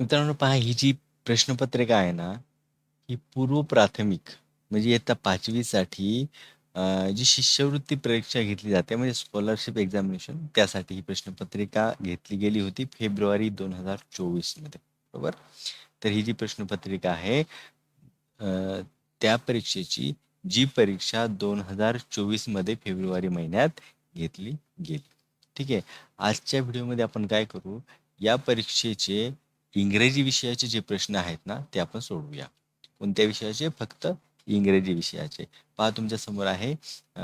मित्रांनो पहा ही जी प्रश्नपत्रिका आहे ना, ही पूर्व प्राथमिक म्हणजे इयत्ता पाचवीसाठी जी शिष्यवृत्ती परीक्षा घेतली जाते म्हणजे स्कॉलरशिप एक्झामिनेशन त्यासाठी ही प्रश्नपत्रिका घेतली गेली होती फेब्रुवारी 2024 मध्ये बरोबर. तर ही जी प्रश्नपत्रिका आहे त्या परीक्षेची जी परीक्षा 2024 मध्ये फेब्रुवारी महिन्यात घेतली गेली. ठीक आहे. आजच्या व्हिडिओमध्ये आपण काय करू, या परीक्षेचे इंग्रजी विषयाचे जे प्रश्न आहेत ना, ते आपण सोडवूया. कोणत्या विषयाचे? फक्त इंग्रजी विषयाचे. पहा तुमच्यासमोर आहे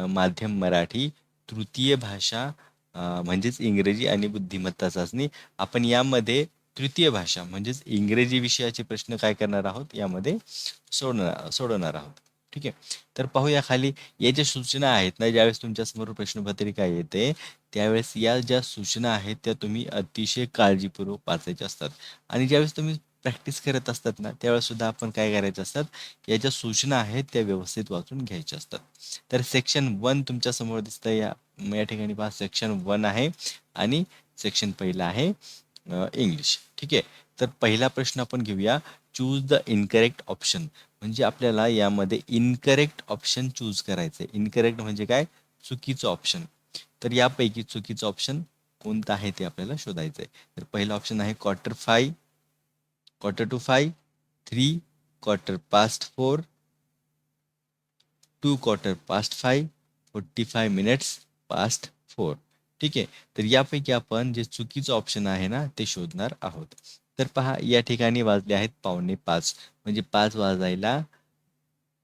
माध्यम मराठी, तृतीय भाषा म्हणजेच इंग्रजी आणि बुद्धिमत्ता चाचणी. आपण यामध्ये तृतीय भाषा म्हणजेच इंग्रजी विषयाचे प्रश्न काय करणार आहोत, यामध्ये सोडणार सोडवणार आहोत. ठीक आहे. तर पाहूया खाली या ज्या सूचना आहेत ना, ज्यावेळेस तुमच्यासमोर प्रश्नपत्रिका येते, त्यावेळेस या ज्या सूचना आहेत, त्या तुम्ही अतिशय काळजीपूर्वक वाचायच्या असतात आणि ज्यावेळेस तुम्ही प्रॅक्टिस करत असतात ना, त्यावेळेस सुद्धा आपण काय करायचं असतात, या ज्या सूचना आहेत, त्या व्यवस्थित वाचून घ्यायच्या असतात. तर सेक्शन 1 तुमच्यासमोर दिसतं या या ठिकाणी पहा सेक्शन वन आहे आणि सेक्शन पहिलं आहे इंग्लिश. ठीक आहे. तर पहिला प्रश्न आपण घेऊया. चूज द इनकरेक्ट ऑप्शन म्हणजे आपल्याला यामध्ये इनकरेक्ट ऑप्शन चूज करायचं आहे. इनकरेक्ट म्हणजे काय? चुकीचं ऑप्शन. तर यापैकी चुकीचं ऑप्शन कोणतं आहे ते आपल्याला शोधायचं आहे. तर पहिलं ऑप्शन आहे quarter five quarter to 5, 3, quarter past 4, 2 quarter past 5, 45 minutes past four ठीक आहे. तर यापैकी आपण जे चुकीचं ऑप्शन आहे ना, ते शोधणार आहोत. तर पहा या ठिकाणी वाजले आहेत पावणे पाच म्हणजे पाच वाजायला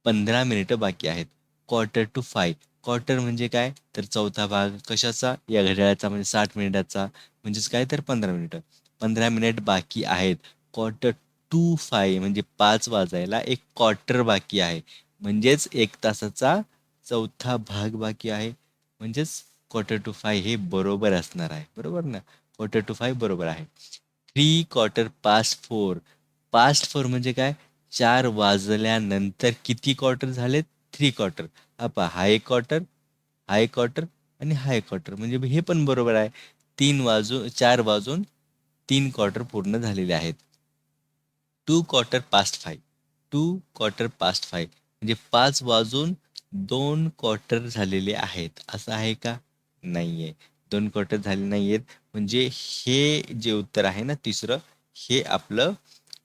15 मिनिटं बाकी आहेत. क्वार्टर टू फाय क्वार्टर म्हणजे काय? तर चौथा भाग कशाचा? या घड्याळाचा म्हणजे साठ मिनिटाचा म्हणजेच काय? तर 15 मिनिटं. 15 मिनिट बाकी आहेत. क्वार्टर टू फाय म्हणजे पाच वाजायला एक क्वार्टर बाकी आहे. म्हणजेच एक तासाचा चौथा भाग बाकी आहे. म्हणजेच क्वार्टर टू फाय हे बरोबर असणार आहे. बरोबर ना? क्वार्टर टू फाय बरोबर आहे. Three quarter past four past four म्हणजे काय? चार वाजल्यानंतर किती क्वार्टर झालेत? Three quarter. हा पहा हा एक क्वार्टर, हा एक क्वार्टर आणि हा एक क्वार्टर म्हणजे हे पण बरोबर आहे. तीन वाजू चार वाजून तीन क्वार्टर पूर्ण झालेले आहेत. Two quarter past 5 2 quarter past 5 म्हणजे पाच वाजून दोन क्वार्टर झालेले आहेत. असं आहे का? नाही आहे दोन क्वार्टर झाले नाहीयेत. म्हणजे हे जे उत्तर आहे ना तिसरं, हे आपलं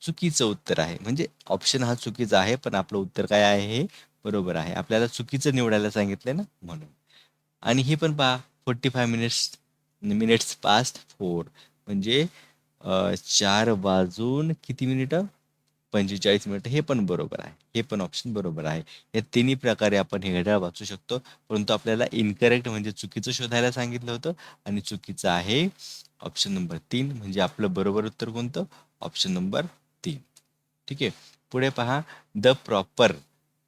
चुकीचं उत्तर आहे. म्हणजे ऑप्शन हा चुकीचा आहे, पण आपलं उत्तर काय आहे हे बरोबर आहे. आपल्याला चुकीचं निवडायला सांगितलंय ना म्हणून. आणि हे पण पहा 45 मिनिट्स मिनिट्स पास्ट फोर म्हणजे चार वाजून किती मिनिटं? 45 मिनिटं. हे पण बरोबर आहे. हे पण ऑप्शन बरोबर आहे. या तिन्ही प्रकारे आपण हे घड्याळ वाचू शकतो. परंतु आपल्याला इनकरेक्ट म्हणजे चुकीचं शोधायला सांगितलं होतं आणि चुकीचं आहे ऑप्शन नंबर तीन म्हणजे आपलं बरोबर उत्तर कोणतं? ऑप्शन नंबर तीन ठीक आहे. पुढे पहा the proper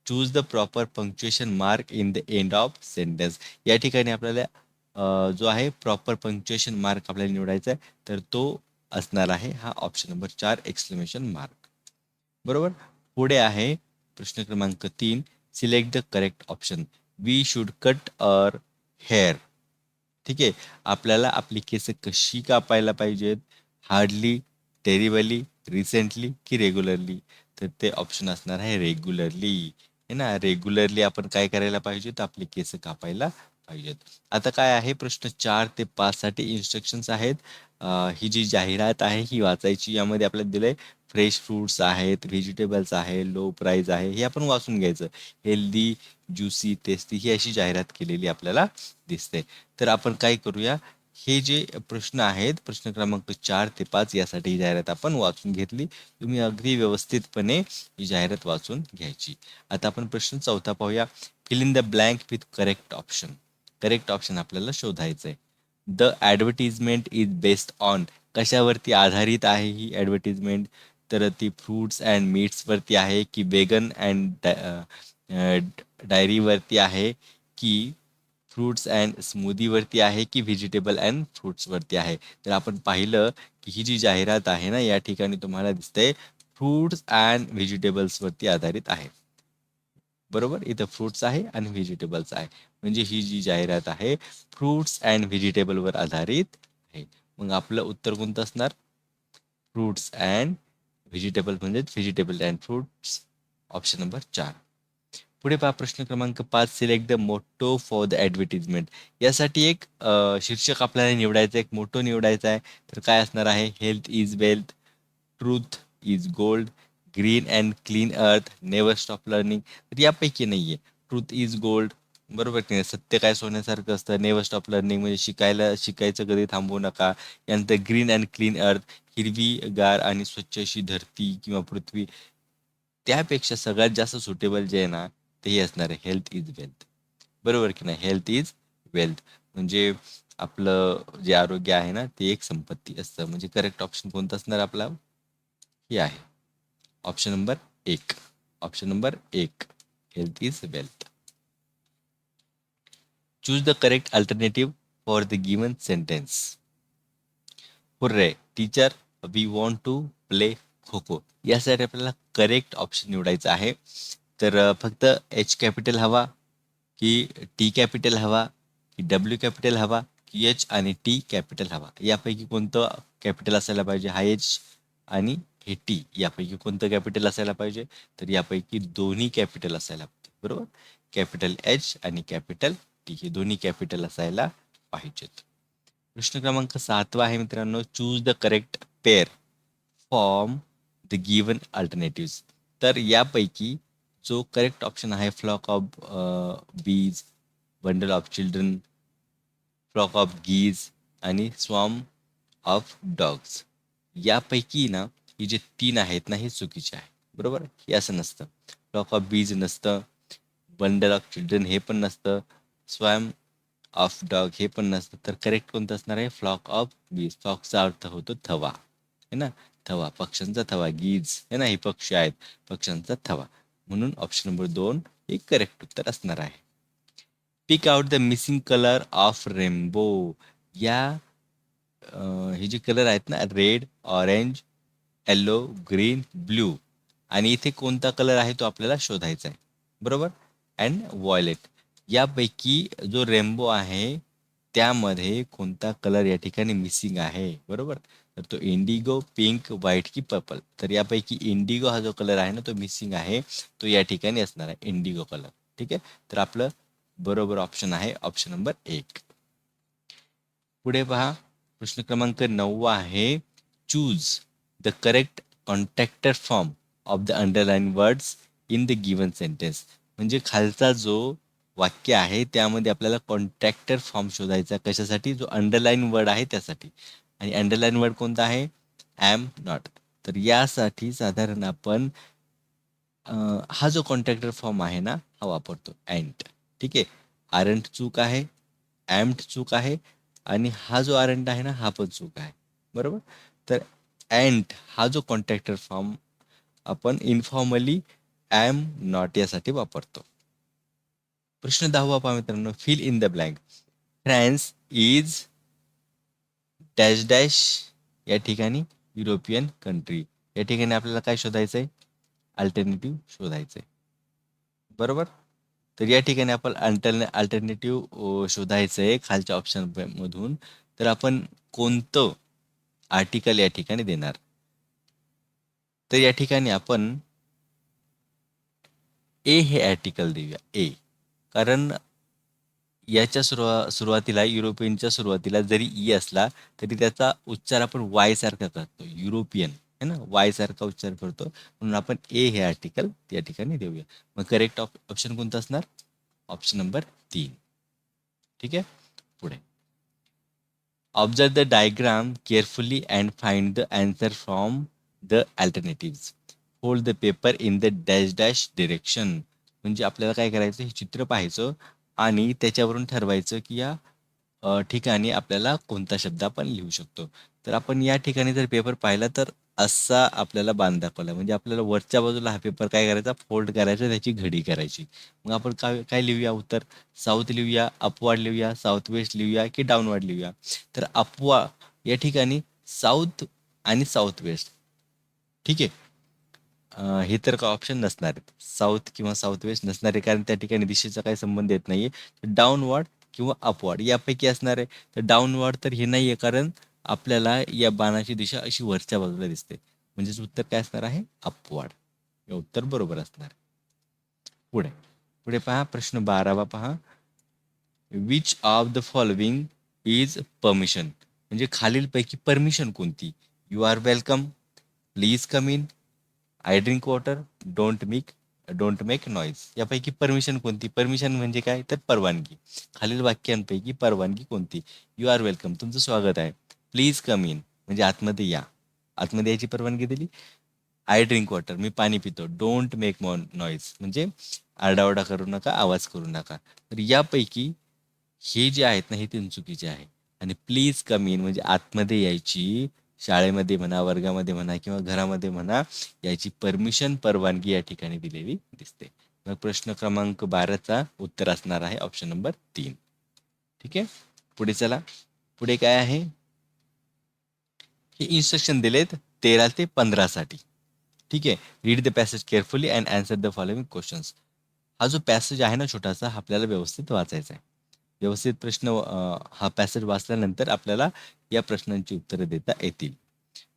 choose the proper punctuation mark in the end of sentence. या ठिकाणी आपल्याला जो आहे प्रॉपर पंक्च्युएशन मार्क आपल्याला निवडायचा आहे. तर तो असणार आहे हा ऑप्शन नंबर 4 एक्सक्लेमेशन मार्क. बरोबर. पुढे आहे प्रश्न क्रमांक तीन select the correct option. We should cut our hair. ठीक आहे. आपल्याला आपली केस कशी कापायला पाहिजेत? हार्डली, टेरिबली, रिसेंटली की रेग्युलरली? तर ते ऑप्शन असणार आहे रेग्युलरली. हे ना? रेग्युलरली आपण काय करायला पाहिजे? तर आपली केस कापायला पाहिजेत. आता काय आहे प्रश्न चार ते पाच साठी इन्स्ट्रक्शन्स आहेत. ही जी जाहिरात आहे ही वाचायची. यामध्ये आपल्याला दिलंय फ्रेश फ्रुट्स आहेत, व्हेजिटेबल्स आहे, लो प्राईज आहे. हे आपण वाचून घ्यायचं. हेल्दी, ज्युसी, टेस्टी ही अशी जाहिरात केलेली आपल्याला दिसते. तर आपण काय करूया? हे जे प्रश्न आहेत, प्रश्न क्रमांक चार ते पाच यासाठी ही जाहिरात आपण वाचून घेतली. तुम्ही अगदी व्यवस्थितपणे ही जाहिरात वाचून घ्यायची. आता आपण प्रश्न चौथा पाहूया. Fill in the blank with correct option. Correct option आपल्याला शोधायचं आहे the advertisement is based on कशावरती आधारित आहे ही ॲडव्हर्टिजमेंट तर ती फ्रूट्स अँड मीट्सवरती आहे की वेगन अँड डायरीवरती आहे की फ्रूट्स अँड स्मूदीवरती आहे की व्हेजिटेबल अँड फ्रुट्सवरती आहे. तर आपण पाहिलं की ही जी जाहिरात आहे ना, या ठिकाणी तुम्हाला दिसते फ्रूट्स अँड व्हेजिटेबल्सवरती आधारित आहे. बरोबर. इथं फ्रुट्स आहे आणि व्हेजिटेबल्स आहे. म्हणजे ही जी जाहिरात आहे फ्रुट्स अँड व्हेजिटेबलवर आधारित आहे. मग आपलं उत्तर कोणतं असणार? फ्रुट्स अँड व्हेजिटेबल म्हणजे vegetable and fruits option number चार. पुढे पहा प्रश्न क्रमांक पाच select the motto for the advertisement यासाठी एक शीर्षक आपल्याला निवडायचं एक मोटो निवडायचा आहे. तर काय असणार आहे? Health is wealth truth is gold green and clean earth never stop learning तर यापैकी नाही आहे ट्रूथ इज़ गोल्ड बरोबर की नाही? सत्य काय सोन्यासारखं असतं. नेवर स्टॉप लर्निंग म्हणजे शिकायला शिकायचं कधी थांबवू नका. यानंतर ग्रीन अँड क्लीन अर्थ हिरवी गार आणि स्वच्छ अशी धरती किंवा पृथ्वी. त्यापेक्षा सगळ्यात जास्त सुटेबल जे आहे ना ते हे असणार आहे. हेल्थ इज वेल्थ बरोबर की नाही? हेल्थ इज वेल्थ म्हणजे आपलं जे आरोग्य आहे ना ते एक संपत्ती असतं. म्हणजे करेक्ट ऑप्शन कोणतं असणार आपला? हे आहे. ऑप्शन नंबर एक. ऑप्शन नंबर एक. Health is wealth choose the correct alternative for the given sentence. Hurray teacher we want to play kho kho यासाठी आपल्याला करेक्ट ऑप्शन निवडायचा आहे. तर फक्त एच कॅपिटल हवा की टी कॅपिटल हवा की डब्ल्यू कॅपिटल हवा की एच आणि टी कॅपिटल हवा. यापैकी कोणतं कॅपिटल असायला पाहिजे? हा एच आणि हे टी यापैकी कोणतं कॅपिटल असायला पाहिजे? तर यापैकी दोन्ही कॅपिटल असायला पाहिजे. बरोबर? कॅपिटल एच आणि कॅपिटल टी हे दोन्ही कॅपिटल असायला पाहिजेत. प्रश्न क्रमांक सातवा आहे मित्रांनो choose the correct pair form the given alternatives तर यापैकी जो करेक्ट ऑप्शन आहे flock of bees bundle of children flock of geese आणि स्वॉम ऑफ डॉग्स यापैकी ना ही जे तीन आहेत ना हे चुकीचे आहे. बरोबर? हे असं नसतं. फ्लॉक ऑफ बीज नसतं. बंडल ऑफ चिल्ड्रन हे पण नसतं. स्वॅम ऑफ डॉग हे पण नसतं. तर करेक्ट कोणतं असणार आहे? फ्लॉक ऑफ बीज फ्लॉकचा अर्थ होतो थवा. है ना? थवा. पक्ष्यांचा थवा. गीज है ना? हे पक्षी आहेत. पक्ष्यांचा थवा. म्हणून ऑप्शन नंबर दोन हे करेक्ट उत्तर असणार आहे. Pick out the missing colour of rainbow या हे जे कलर आहेत ना? Red orange yellow green blue आणि इथे कोणता कलर आहे तो आपल्याला शोधायचा आहे. बरोबर? अँड वॉयलेट यापैकी जो रेनबो आहे त्यामध्ये कोणता कलर या ठिकाणी मिसिंग आहे? बरोबर? तर तो इंडिगो पिंक व्हाईट की पर्पल तर यापैकी इंडिगो हा जो कलर आहे ना तो मिसिंग आहे. तो या ठिकाणी असणार आहे इंडिगो कलर ठीक आहे? तर आपलं बरोबर ऑप्शन आहे ऑप्शन नंबर एक. पुढे पहा. प्रश्न क्रमांक नववा आहे. Choose the correct contracted form of the underline words in the given sentence म्हणजे खालचा जो वाक्य आहे त्यामध्ये आपल्याला कॉन्ट्रॅक्टर फॉर्म शोधायचा कशासाठी? जो अंडरलाईन वर्ड आहे त्यासाठी. आणि अंडरलाईन वर्ड कोणता आहे? ॲम नॉट तर यासाठी साधारण आपण हा जो कॉन्ट्रॅक्टर फॉर्म आहे ना हा वापरतो. अँट ठीक आहे? आरंट चूक आहे ॲम्ट चूक आहे आणि हा जो आरंट आहे ना हा पण चूक आहे. बरोबर? तर अँट हा जो कॉन्ट्रॅक्टर फॉर्म आपण इन्फॉर्मली ॲम नॉट यासाठी वापरतो. प्रश्न दहावा पहा मित्रांनो. Fill in the blank France is dash dash या ठिकाणी युरोपियन कंट्री या ठिकाणी आपल्याला काय शोधायचं आहे अल्टरनेटिव्ह शोधायचं आहे बरोबर? तर या ठिकाणी आपण अल्टरने अल्टरनेटिव्ह शोधायचं आहे खालच्या ऑप्शन मधून. तर आपण कोणतं आर्टिकल या ठिकाणी देणार? तर या ठिकाणी आपण ए हे आर्टिकल देऊया. ए कारण याच्या सुरुवा सुरुवातीला युरोपियनच्या सुरुवातीला जरी ई असला तरी त्याचा उच्चार आपण वाय सारखा करतो युरोपियन. है ना? वाय सारखा उच्चार करतो. म्हणून आपण ए हे आर्टिकल या ठिकाणी देऊया. मग करेक्ट ऑप्शन कोणतं असणार? ऑप्शन नंबर तीन. ठीक आहे? पुढे. Observe the diagram carefully and find the answer from the alternative hold the paper in the dash dash direction म्हणजे आपल्याला काय करायचं हे चित्र पाहायचं आणि त्याच्यावरून ठरवायचं की या ठिकाणी आपल्याला कोणता शब्द आपण लिहू शकतो. तर आपण या ठिकाणी जर पेपर पाहिला तर असा आपल्याला बांध दाखवला. म्हणजे आपल्याला वरच्या बाजूला हा पेपर काय करायचा फोल्ड करायचा त्याची घडी करायची. मग आपण काय काय लिहूया उत्तर? साऊथ लिहूया अपवार्ड लिहूया साऊथ वेस्ट लिहूया की डाऊनवर्ड लिहूया? तर अपवा या ठिकाणी साऊथ आणि साऊथ वेस्ट. ठीक आहे? हे तर काय ऑप्शन नसणार आहेत. साऊथ किंवा साऊथ वेस्ट नसणार आहे कारण त्या ठिकाणी दिशेचा काही संबंध येत नाहीये. डाऊनवर्ड किंवा अपवर्ड यापैकी असणार आहे. तर डाऊनवर्ड तर हे नाहीये कारण आपल्याला या बाणाची दिशा अशी वरच्या बाजूला दिसते. म्हणजेच उत्तर काय असणार आहे? अपवर्ड. हे उत्तर बरोबर असणार. पुढे. पुढे पहा प्रश्न बारावा पहा. Which of the following is permission म्हणजे खालीलपैकी परमिशन कोणती? You are welcome please come in I drink water don't make don't make noise यापैकी परमिशन कोणती? परमिशन म्हणजे काय? तर परवानगी. खालील वाक्यांपैकी परवानगी कोणती? यू आर वेलकम तुमचं स्वागत आहे. प्लीज कम इन म्हणजे आतमध्ये या. आतमध्ये यायची परवानगी दिली. आय ड्रिंक वॉटर मी पाणी पितो. डोंट मेक मॉन नॉईज म्हणजे आरडाओरडा करू नका आवाज करू नका. तर यापैकी हे जे आहेत ना हे तीन चुकीचे आहे. आणि प्लीज कम इन म्हणजे आतमध्ये यायची शाळेमध्ये म्हणा वर्गामध्ये म्हणा किंवा घरामध्ये म्हणा याची परमिशन परवानगी या ठिकाणी दिलेली दिसते. मग प्रश्न क्रमांक बाराचा उत्तर असणार आहे ऑप्शन नंबर तीन. ठीक आहे? पुढे चला. पुढे काय आहे? हे इन्स्ट्रक्शन दिलेत तेरा ते पंधरा साठी ठीक आहे? Read the passage carefully and answer the following questions हा जो पॅसेज आहे ना छोटासा आपल्याला व्यवस्थित वाचायचा आहे. व्यवस्थित प्रश्न हा पॅसेज वाचल्यानंतर आपल्याला या प्रश्नांची उत्तरं देता येतील.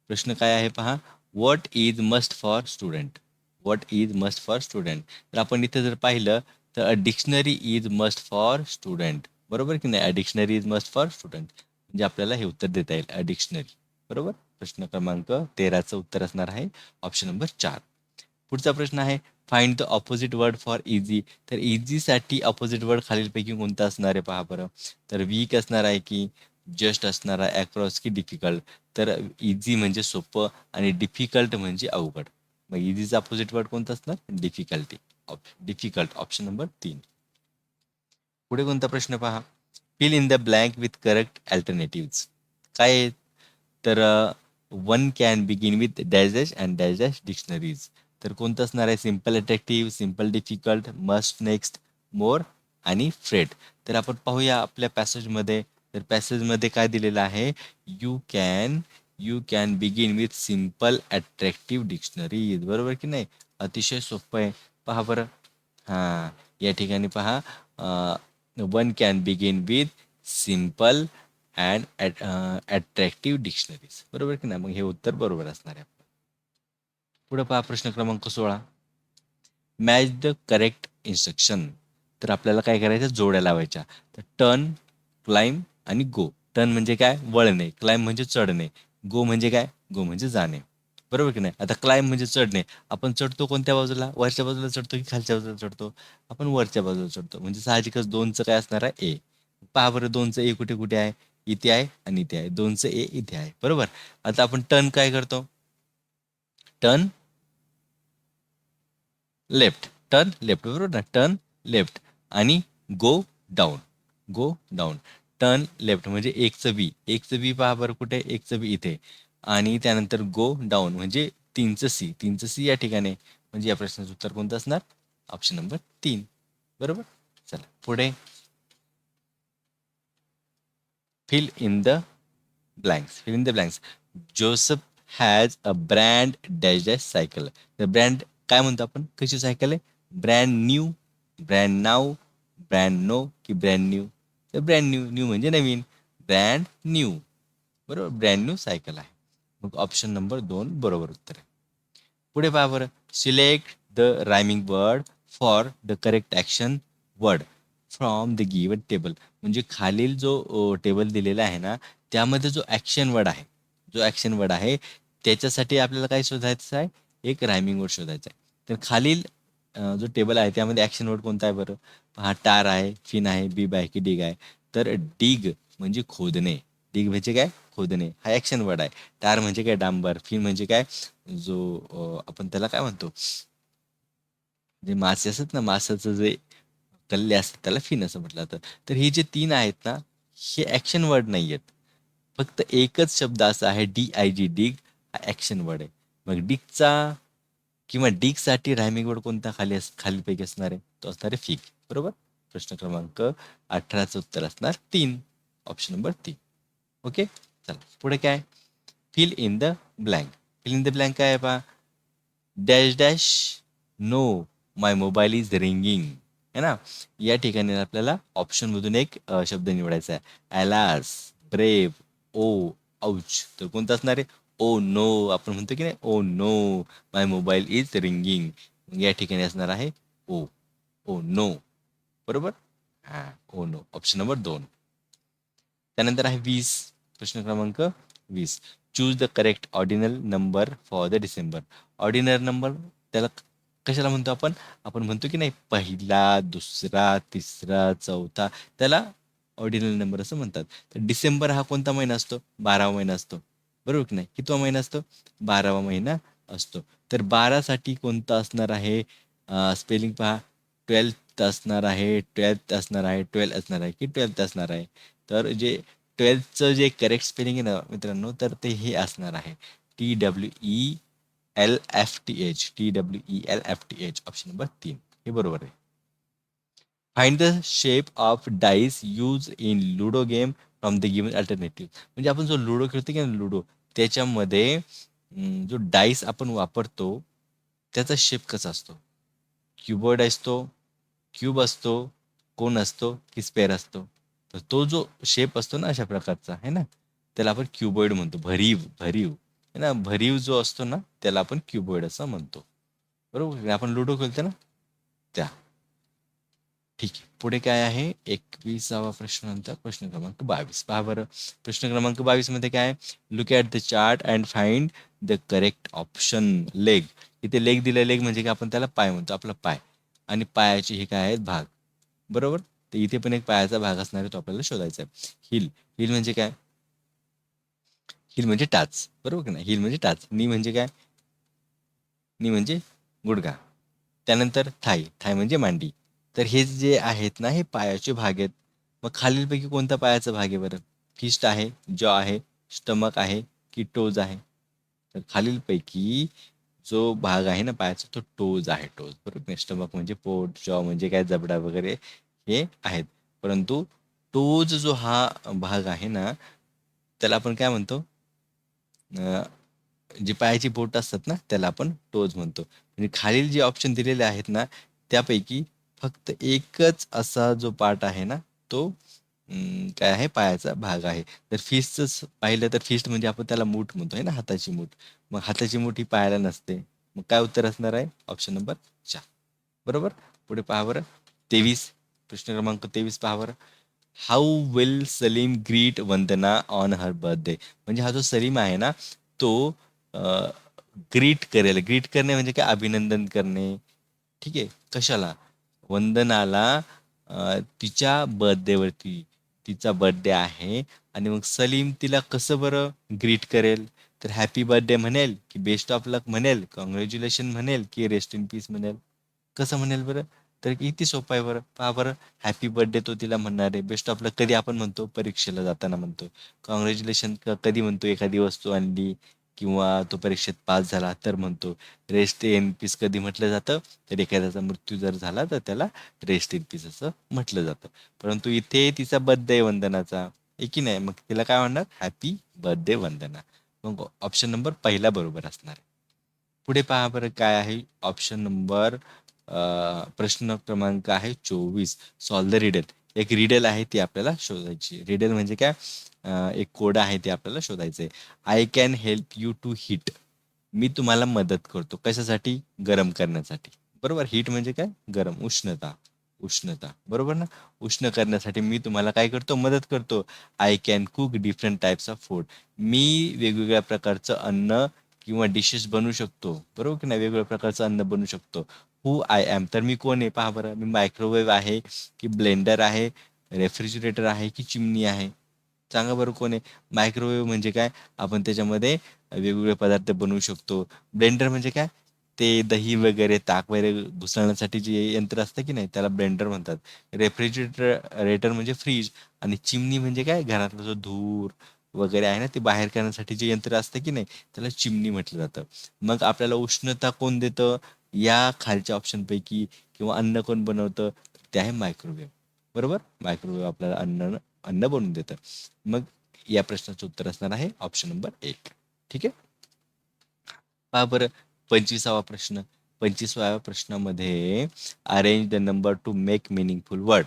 प्रश्न काय आहे पहा? What is must for student what is must for student तर आपण इथे जर पाहिलं तर a dictionary is must for student बरोबर की नाही? A dictionary is must for student म्हणजे आपल्याला हे उत्तर देता येईल अ डिक्शनरी बरोबर? प्रश्न क्रमांक तेराचं उत्तर असणार आहे ऑप्शन नंबर चार. पुढचा प्रश्न आहे find the opposite word for easy तर इझीसाठी ऑपोजिट वर्ड खालीलपैकी कोणता असणार आहे पहा बरं. तर वीक असणार आहे की जस्ट असणार आहे अक्रॉस की डिफिकल्ट तर इझी म्हणजे सोपं आणि डिफिकल्ट म्हणजे अवघड. मग इझीचा अपोजिट वर्ड कोणता असणार? डिफिकल्टी डिफिकल्ट ऑप्शन नंबर तीन. पुढे कोणता प्रश्न पहा? Fill in the blank with correct alternative काय तर one can begin with dashes and dashes dictionaries तर कोणतं असणार आहे? Simple attractive simple difficult must next more आणि फ्रेट तर आपण पाहूया आपल्या पॅसेजमध्ये तर पॅसेजमध्ये काय दिलेलं आहे? You can you can begin with simple attractive dictionary बरोबर की नाही? अतिशय सोपं आहे. पहा बरं. हां या ठिकाणी पहा. One can begin with simple and attractive dictionaries बरोबर की नाही? मग हे उत्तर बरोबर असणार आहे. पुढे पहा प्रश्न क्रमांक सोळा. मॅच द करेक्ट इन्स्ट्रक्शन तर आपल्याला काय करायचं? जोड्या लावायच्या. तर टर्न क्लाइम आणि गो टर्न म्हणजे काय? वळणे. क्लाइम म्हणजे चढणे. गो म्हणजे काय? गो म्हणजे जाणे. बरोबर की नाही? आता क्लाइम म्हणजे चढणे. आपण चढतो कोणत्या बाजूला? वरच्या बाजूला चढतो की खालच्या बाजूला चढतो? आपण वरच्या बाजूला चढतो. म्हणजे साहजिकच दोनचं काय असणार आहे? ए. पहा बरं दोनचं ए कुठे कुठे आहे? इथे आहे आणि इथे आहे. दोनचं ए इथे आहे. बरोबर? आता आपण टर्न काय करतो? Turn left. टर्न लेफ्ट बरोबर ना टर्न लेफ्ट. आणि go down go down turn left म्हणजे एकचं बी एकचं बी पहा बरं कुठे. एकचं बी इथे. आणि त्यानंतर गो डाऊन म्हणजे तीनचं सी तीनचं सी या ठिकाणी. म्हणजे या प्रश्नाचं उत्तर कोणतं असणार? ऑप्शन नंबर तीन. बरोबर? चला पुढे. Fill in the blanks fill in the blanks Joseph has a brand dash dash cycle the brand काय म्हणतो आपण? कशी सायकल आहे? ब्रँड न्यू ब्रँड नाव ब्रँड नो की ब्रँड न्यू तर ब्रँड न्यू न्यू म्हणजे नवीन. ब्रँड न्यू बरोबर? ब्रँड न्यू सायकल आहे. मग ऑप्शन नंबर दोन बरोबर उत्तर आहे. पुढे पहा बरं. Select the rhyming word for the correct action word from the given table म्हणजे खालील जो टेबल दिलेला आहे ना त्यामध्ये जो ॲक्शन वर्ड आहे जो ॲक्शन वर्ड आहे त्याच्यासाठी आपल्याला काय शोधायचं आहे? एक रायमिंग वर्ड शोधायचा आहे. तर खालील जो टेबल आहे त्यामध्ये ॲक्शन वर्ड कोणता आहे बरं? हा टार आहे फिन आहे बीब आहे की डिग आहे. तर डिग म्हणजे खोदणे. डिग म्हणजे काय? खोदणे. हा ॲक्शन वर्ड आहे. टार म्हणजे काय? डांबर. फिन म्हणजे काय? जो आपण त्याला काय म्हणतो? जे मासे असतात ना मासाचं जे कल्ले असतात त्याला फिन असं म्हटलं जातं. तर हे जे तीन आहेत ना हे ॲक्शन वर्ड नाही आहेत. फक्त एकच शब्द असा आहे डी आय जी डिग हा ॲक्शन वर्ड आहे. मग डिगचा किंवा डिगसाठी रायमिंग वर्ड कोणता खाली अस खालीपैकी असणार आहे? तो असणार आहे फिक बरोबर? प्रश्न क्रमांक अठराचं उत्तर असणार तीन. ऑप्शन नंबर तीन. ओके चला पुढे काय? Fill in the blank fill in the blank काय आहे पहा? Dash dash no my mobile is ringing है ना? या ठिकाणी आपल्याला ऑप्शनमधून एक शब्द निवडायचा आहे. ॲलास ब्रेव ओ औच तर कोणता असणार आहे? Oh ओ नो आपण म्हणतो की नाही ओ no my mobile is ringing या ठिकाणी असणार आहे ओ ओ नो बरोबर? हा ओ नो ऑप्शन नंबर दोन. त्यानंतर आहे वीस प्रश्न क्रमांक वीस. Choose the correct ordinal number for the December ordinal number त्याला कशाला म्हणतो आपण? आपण म्हणतो की नाही पहिला दुसरा तिसरा चौथा. त्याला ऑर्डिनल नंबर असं म्हणतात. तर डिसेंबर हा कोणता महिना असतो? बारावा महिना असतो. बरोबर की नाही? कितवा महिना असतो? बारावा महिना असतो. तर बारासाठी कोणता असणार आहे? स्पेलिंग पहा. ट्वेल्थ असणार आहे ट्वेल्थ असणार आहे ट्वेल्थ असणार आहे की ट्वेल्थ असणार आहे? तर जे ट्वेल्थचं जे करेक्ट स्पेलिंग आहे ना मित्रांनो तर ते हे असणार आहे. T W E L F T H T W E L F T H option number तीन. हे बरोबर आहे. Find the shape of dice use in ludo game from the given alternative म्हणजे आपण जो लुडो खेळतो की लुडो त्याच्यामध्ये जो डाईस आपण वापरतो त्याचा शेप कसा असतो? क्युबर्ड असतो क्यूब असतो कोण असतो की स्पेअर असतो? तर तो जो शेप असतो ना अशा प्रकारचा आहे ना? त्याला आपण क्युबॉइड म्हणतो भरीव भरीव. है ना? भरीव जो असतो ना त्याला आपण क्युबॉइड असं म्हणतो. बरोबर? आपण लुडो खेळतो ना? त्या. ठीक आहे. पुढे काय आहे? एकवीसावा प्रश्न नंतर प्रश्न क्रमांक बावीस. पहा बरं. प्रश्न क्रमांक बावीसमध्ये काय look at the chart and find the correct option leg इथे लेग दिला लेग म्हणजे की आपण त्याला पाय म्हणतो. आपला पाय. आणि पायाचे हे काय आहेत? भाग. बरोबर? तर इथे पण एक पायाचा भाग असणार आहे तो आपल्याला शोधायचा आहे. हिल हिल म्हणजे काय? हिल म्हणजे टाच. बरोबर की नाही? हिल म्हणजे टाच. नी म्हणजे काय? नी म्हणजे गुडघा. त्यानंतर थाई. थाय म्हणजे मांडी. तर हे जे आहेत ना हे पायाचे भाग आहेत. मग खालीलपैकी कोणता पायाचा भाग आहे बरं? फिस्ट आहे जॉ आहे स्टमक आहे की टोज आहे? तर खालीलपैकी जो भाग आहे ना पायाचा तो टोज आहे टोज. बरोबर? म्हणजे स्टमक म्हणजे पोट जॉ म्हणजे काय जबडा वगैरे हे आहेत. परंतु टोज जो हा भाग आहे ना त्याला आपण काय म्हणतो? जे पायाची बोट असतात ना त्याला आपण टोज म्हणतो. म्हणजे खालील जे ऑप्शन दिलेले आहेत ना त्यापैकी फक्त एकच असा जो पार्ट आहे ना तो काय आहे? पायाचा भाग आहे. तर फिस्टच पाहिलं तर फिस्ट म्हणजे आपण त्याला मूठ म्हणतो आहे ना? हाताची मूठ. मग हाताची मूठ ही पायाला नसते. मग काय उत्तर असणार आहे? ऑप्शन नंबर चार. बरोबर? पुढे पहा बरं. तेवीस. प्रश्न क्रमांक तेवीस पहा बरं. How will Salim greet Vandana on her birthday म्हणजे हा जो सलीम आहे ना तो ग्रीट करेल. ग्रीट करणे म्हणजे काय? अभिनंदन करणे. ठीक आहे? कशाला? वंदनाला तिच्या बर्थडेवरती तिचा बर्थडे आहे. आणि मग सलीम तिला कसं बरं ग्रीट करेल? तर हॅपी बर्थडे म्हणेल की बेस्ट ऑफ लक म्हणेल कॉंग्रॅच्युलेशन म्हणेल की रेस्ट इन पीस म्हणेल. कसं म्हणेल बरं? तर किती सोपं आहे बरं? पहा बरं हॅपी बर्थडे तो तिला म्हणणार आहे. बेस्ट ऑफ लक कधी आपण म्हणतो? परीक्षेला जाताना म्हणतो. कॉंग्रॅच्युलेशन कधी म्हणतो? एखादी वस्तू आणली किंवा तो परीक्षेत पास झाला तर म्हणतो रेस्ट इन पीस कधी म्हटलं जातं? तर एखाद्याचा मृत्यू जर झाला तर त्याला रेस्ट इन पीस असं म्हटलं जातं. परंतु इथे तिचा बर्थडे वंदनाचा की नाही? मग तिला काय म्हणणार? Happy birthday Vandana. मग ऑप्शन नंबर पहिला बरोबर असणार आहे. पुढे पहा बरं काय आहे. ऑप्शन नंबर प्रश्न क्रमांक आहे चोवीस. सॉल्व द रिडल एक रिडल आहे ती आपल्याला शोधायची. रिडल म्हणजे काय? एक कोड आहे ते आपल्याला शोधायचं आहे I can help you to hit मी तुम्हाला मदत करतो. कशासाठी? गरम करण्यासाठी. बरोबर? हीट म्हणजे काय? गरम. उष्णता. उष्णता. बरोबर ना? उष्ण करण्यासाठी मी तुम्हाला काय करतो? मदत करतो. I can cook different types of food मी वेगवेगळ्या प्रकारचं अन्न किंवा डिशेस बनवू शकतो. बरोबर की नाही? वेगवेगळ्या प्रकारचं अन्न बनवू शकतो. हू आय एम तर मी कोण आहे? पहा बरं मी मायक्रोवेव्ह आहे की ब्लेंडर आहे रेफ्रिजरेटर आहे की चिमणी आहे. सांगा बरं कोण आहे? मायक्रोवेव्ह म्हणजे काय? आपण त्याच्यामध्ये वेगवेगळे पदार्थ बनवू शकतो. ब्लेंडर म्हणजे काय? ते दही वगैरे ताक वगैरे घुसळण्यासाठी जे यंत्र असतं की नाही त्याला ब्लेंडर म्हणतात. रेफ्रिजरेटर रेटर म्हणजे फ्रीज आणि चिमणी म्हणजे काय? घरातला जो धूर वगैरे आहे ना ते बाहेर करण्यासाठी जे यंत्र असतं की नाही त्याला चिमणी म्हटलं जातं. मग आपल्याला उष्णता कोण देतं? या खालच्या ऑप्शन पैकी किंवा अन्न कोण बनवतं? ते आहे मायक्रोवेव्ह बरोबर? मायक्रोवेव्ह आपल्याला अन्न अन्न बनवून देतं. मग या प्रश्नाचं उत्तर असणार आहे ऑप्शन नंबर एक. ठीक आहे? पहा बरं पंचवीसावा प्रश्न. पंचवीसाव्या प्रश्नामध्ये arrange the number to make meaningful word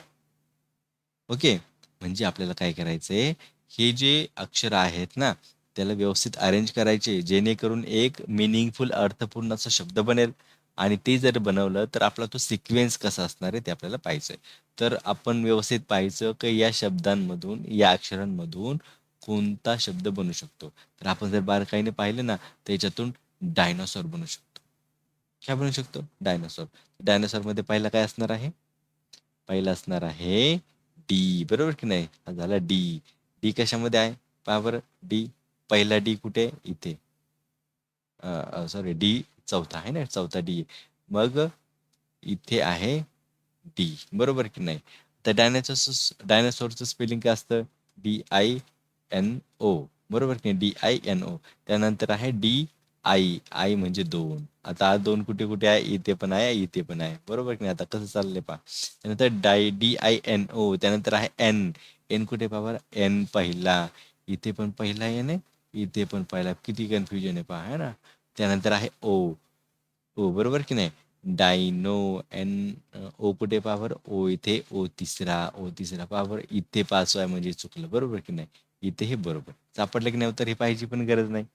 okay? म्हणजे आपल्याला काय करायचंय? हे जे अक्षर आहेत ना त्याला व्यवस्थित अरेंज करायचे जेणेकरून एक मिनिंगफुल अर्थपूर्ण असा शब्द बनेल. आणि ते जर बनवलं तर आपला तो सिक्वेन्स कसा असणार आहे ते आपल्याला पाहायचं आहे. तर आपण व्यवस्थित पाहायचं की या शब्दांमधून या अक्षरांमधून कोणता शब्द बनू शकतो. तर आपण जर बारकाईने पाहिलं ना तर याच्यातून डायनोसॉर बनू शकतो. काय बनू शकतो? डायनोसॉर डायनोसॉरमध्ये पहिला काय असणार आहे? पहिला असणार आहे डी बरोबर की नाही? हा झाला डी डी कशामध्ये आहे? पहा बरं. डी पहिला डी कुठे? इथे. सॉरी डी चौथा आहे ना? चौथा डी. मग इथे आहे डी. बरोबर की नाही? तर डायनासोर डायनासोरचं स्पेलिंग काय असतं? D I N O. बरोबर की नाही? D I N O. त्यानंतर आहे डी आई आई म्हणजे दोन. आता हा दोन कुठे कुठे आहे? इथे पण आहे इथे पण आहे. बरोबर की नाही? आता कसं चाललंय पहा. त्यानंतर डाय डी आय एन ओ. त्यानंतर आहे एन. एन कुठे पावर एन पहिला. इथे पण पहिला एन आहे इथे पण पहिला. किती कन्फ्युजन आहे पहा है ना? त्यानंतर आहे ओ. ओ बरोबर की नाही? डायनो एन ओ कुठे पावर ओ इथे ओ तिसरा ओ तिसरा पावर इथे पाचवा आहे म्हणजे चुकलं बरोबर की नाही? इथे हे बरोबर. सापडलं की नाही तर हे पाहायची पण गरज नाही.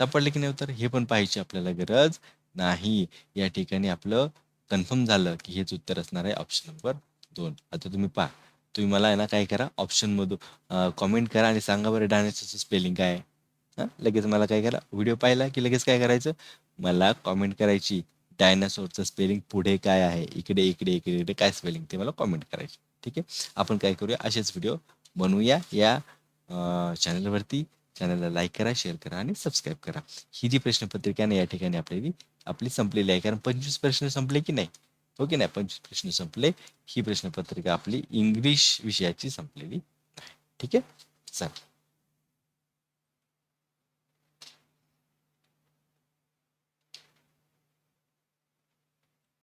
सापडलं की नाही तर हे पण पाहायची आपल्याला गरज नाही. या ठिकाणी आपलं कन्फर्म झालं की हेच उत्तर असणार आहे ऑप्शन नंबर दोन. आता तुम्ही पहा. तुम्ही मला आहे ना काय करा. ऑप्शनमधून कॉमेंट करा आणि सांगा बरं डायनासोरचं स्पेलिंग काय आहे. हां? लगेच मला काय करा. व्हिडिओ पाहिला की लगेच काय करायचं? मला कॉमेंट करायची. डायनासोरचं स्पेलिंग पुढे काय आहे? इकडे इकडे इकडे इकडे काय स्पेलिंग ते मला कॉमेंट करायचे. ठीक आहे? आपण काय करूया? असेच व्हिडिओ बनवूया या चॅनलवरती चॅनलला लाईक करा शेअर करा आणि सबस्क्राईब करा. ही जी प्रश्नपत्रिका आहे ना या ठिकाणी आपली आपली संपलेली आहे. कारण पंचवीस प्रश्न संपले की नाही? ओके नाही पण प्रश्न संपले. ही प्रश्नपत्रिका आपली इंग्लिश विषयाची संपलेली. ठीक आहे? चालेल